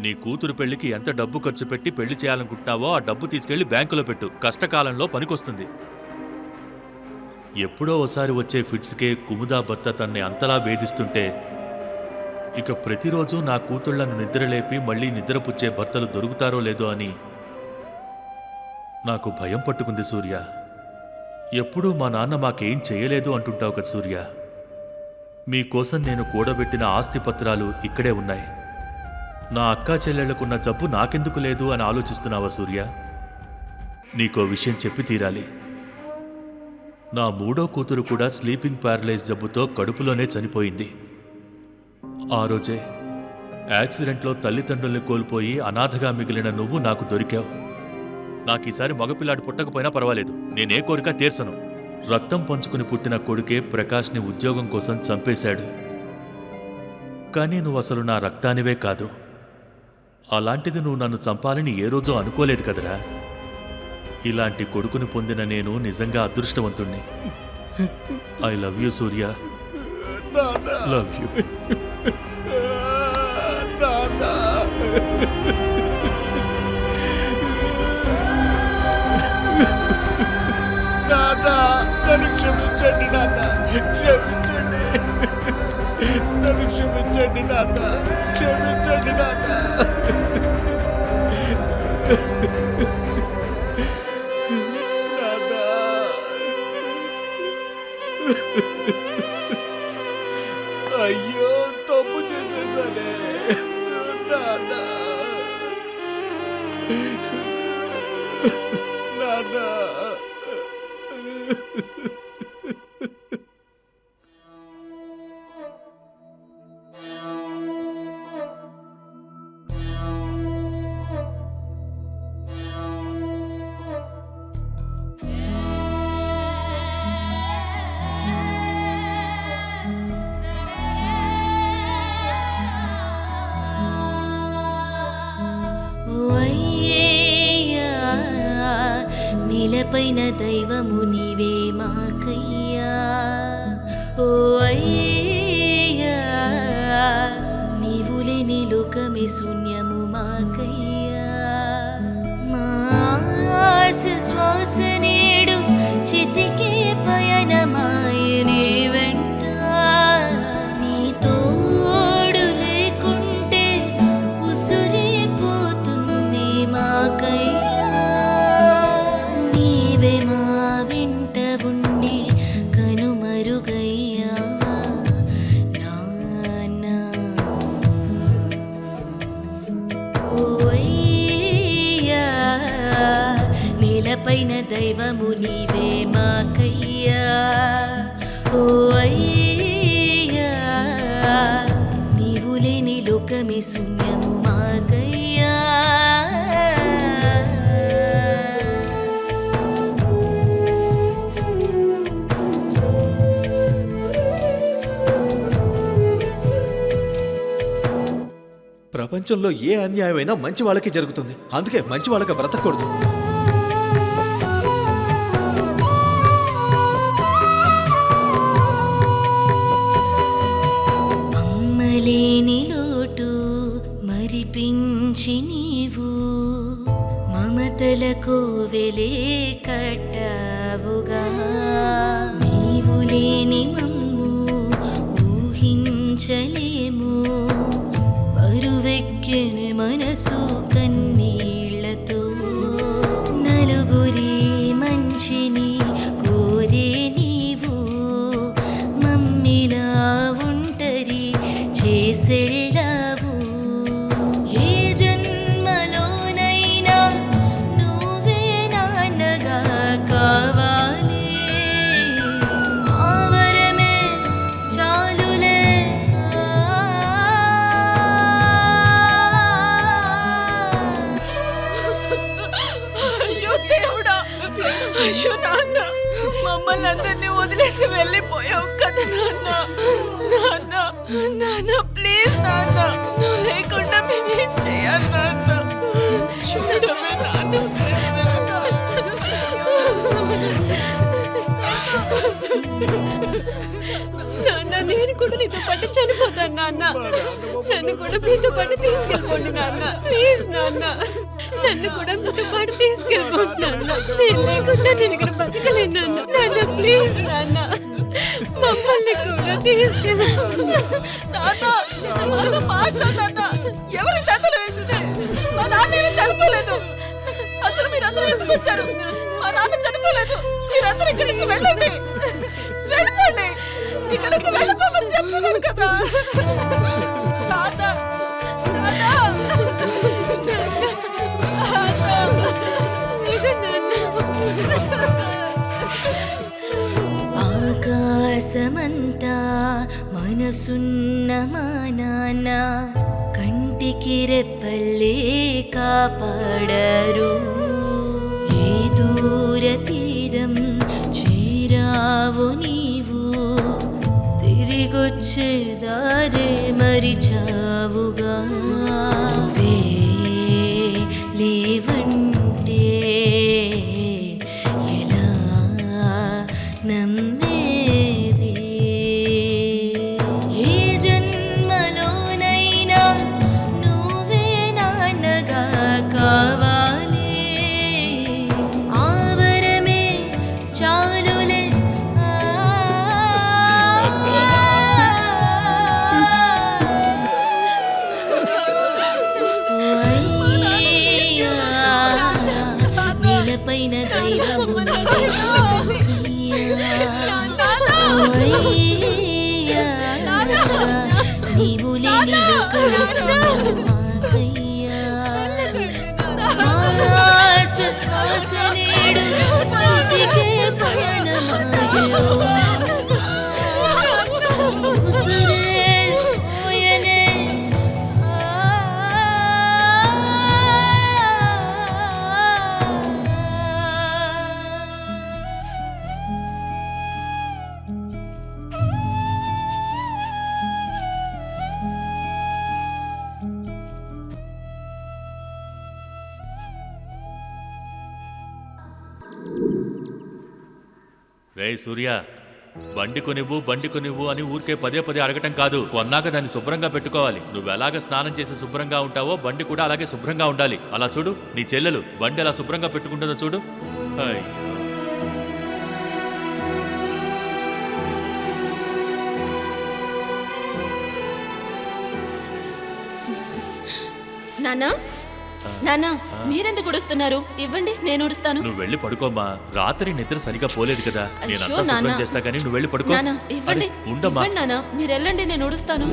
నీ కూతురు పెళ్ళికి ఎంత డబ్బు ఖర్చు పెట్టి పెళ్ళి చేయాలనుకుంటున్నావో ఆ డబ్బు తీసుకెళ్ళి బ్యాంకులో పెట్టు. కష్టకాలంలో పనికొస్తుంది. ఎప్పుడో ఒకసారి వచ్చే ఫిట్స్కే కుముదా భర్త తన్ని అంతలా వేధిస్తుంటే ఇక ప్రతిరోజు నా కూతుళ్ళను నిద్రలేపి మళ్ళీ నిద్రపుచ్చే భర్తలు దొరుకుతారో లేదో అని నాకు భయం పట్టుకుంది సూర్య. ఎప్పుడూ మా నాన్న మాకేం చేయలేదు అంటుంటావు కదా సూర్య. మీకోసం నేను కూడబెట్టిన ఆస్తి పత్రాలు ఇక్కడే ఉన్నాయి. నా అక్కా చెల్లెళ్ళకున్న జబ్బు నాకెందుకు లేదు అని ఆలోచిస్తున్నావా సూర్య? నీకో విషయం చెప్పి తీరాలి. నా మూడో కూతురు కూడా స్లీపింగ్ ప్యారలైజ్ జబ్బుతో కడుపులోనే చనిపోయింది. ఆ రోజే యాక్సిడెంట్లో తల్లిదండ్రుల్ని కోల్పోయి అనాథగా మిగిలిన నువ్వు నాకు దొరికావు. నాకు ఈసారి మగపిల్లాడు పుట్టకపోయినా పర్వాలేదు. నేనే కోరిక తీర్చను. రక్తం పంచుకుని పుట్టిన కొడుకే ప్రకాష్ని ఉద్యోగం కోసం చంపేశాడు. కానీ నువ్వు అసలు నా రక్తానివే కాదు. అలాంటిది నువ్వు నన్ను చంపాలని ఏ రోజు అనుకోలేదు కదరా. ఇలాంటి కొడుకుని పొందిన నేను నిజంగా అదృష్టవంతుణ్ణి. I love you Surya. Love you నన్ను క్షమించండి నాన్న. క్షమించండి. నన్ను క్షమించండి నాన్న. క్షమించండి నాన్న. నాన్న. దైవము నీవే మాకయ్యా. ఓ పైన దైవము నీవే మాకయ్యా. ఓ అయ్యా నీవు లేని లోకమే శూన్యము మాకయ్యా. ప్రపంచంలో ఏ అన్యాయమైనా మంచి వాళ్ళకి జరుగుతుంది. అందుకే మంచి వాళ్ళకి బ్రతకూడదు వాళ్ళందరినీ వదిలేసి వెళ్ళిపోయావు కదా నాన్న. నాన్న నాన్న ప్లీజ్ నాన్న. నువ్వు లేకుండా మేమేం చేయాలి నాన్న? చూడమే నాన్న. నాన్న నేను కూడా నీతో పాటు చనిపోతాను నాన్న. నన్ను కూడా మీతో పాటు తీసుకెళ్ళిపోండి నాన్న. ప్లీజ్ నాన్న. నన్ను కూడా మీతో పాటు తీసుకెళ్ళిపోండి నేను లేకుండా నేను ఇక్కడ బతకలేను నాన్న. నాన్న ప్లీజ్ నాన్న. మమ్మల్ని కూడా తీసుకెళ్ళిపోండి ఎవరి దండలు వేసింది? మా నాన్న చనిపోలేదు. అసలు మీరందరూ ఎందుకు వచ్చారు? మా నాన్న చనిపోలేదు. మీరందరూ ఇక్కడి నుంచి వెళ్ళండి. వెళ్ళిపోండి. ఇక్కడి నుంచి వెళ్ళిపోమని చెప్తున్నాను కదా. తాత ఆకాశమంతా మనసున్న మా నాన్న కంటికి రెప్పల్లే కాపాడరు. ఏ దూర తీరం చేరావు నీవు తిరిగొచ్చే దారే మరిచావుగా. నీవు లేని రే సూర్య బండి కొనివ్వు బండి కొనివ్వు అని ఊరికే పదే పదే అడగటం కాదు. కొన్నాక దాన్ని శుభ్రంగా పెట్టుకోవాలి. నువ్వు ఎలాగ స్నానం చేసి శుభ్రంగా ఉంటావో బండి కూడా అలాగే శుభ్రంగా ఉండాలి. అలా చూడు నీ చెల్లెలు బండి ఎలా శుభ్రంగా పెట్టుకుంటుందో చూడు. నానా నాన్న మీరెందుకు ఉడుస్తున్నారు? ఇవ్వండి నేను ఉడుస్తాను. నువ్వు వెళ్ళి పడుకోమ్మా. రాత్రి నిద్ర సరిగా పోలేదు కదా. నేను అయ్యో, అంతా శుభ్రం నాన్న. చేస్తా కానీ నువ్వు వెళ్ళి పడుకో. నాన్న ఇవ్వండి అరే, ఉండమ్మా. ఇవ్వండి నాన్న మీరు వెళ్ళండి నేను ఉడుస్తాను.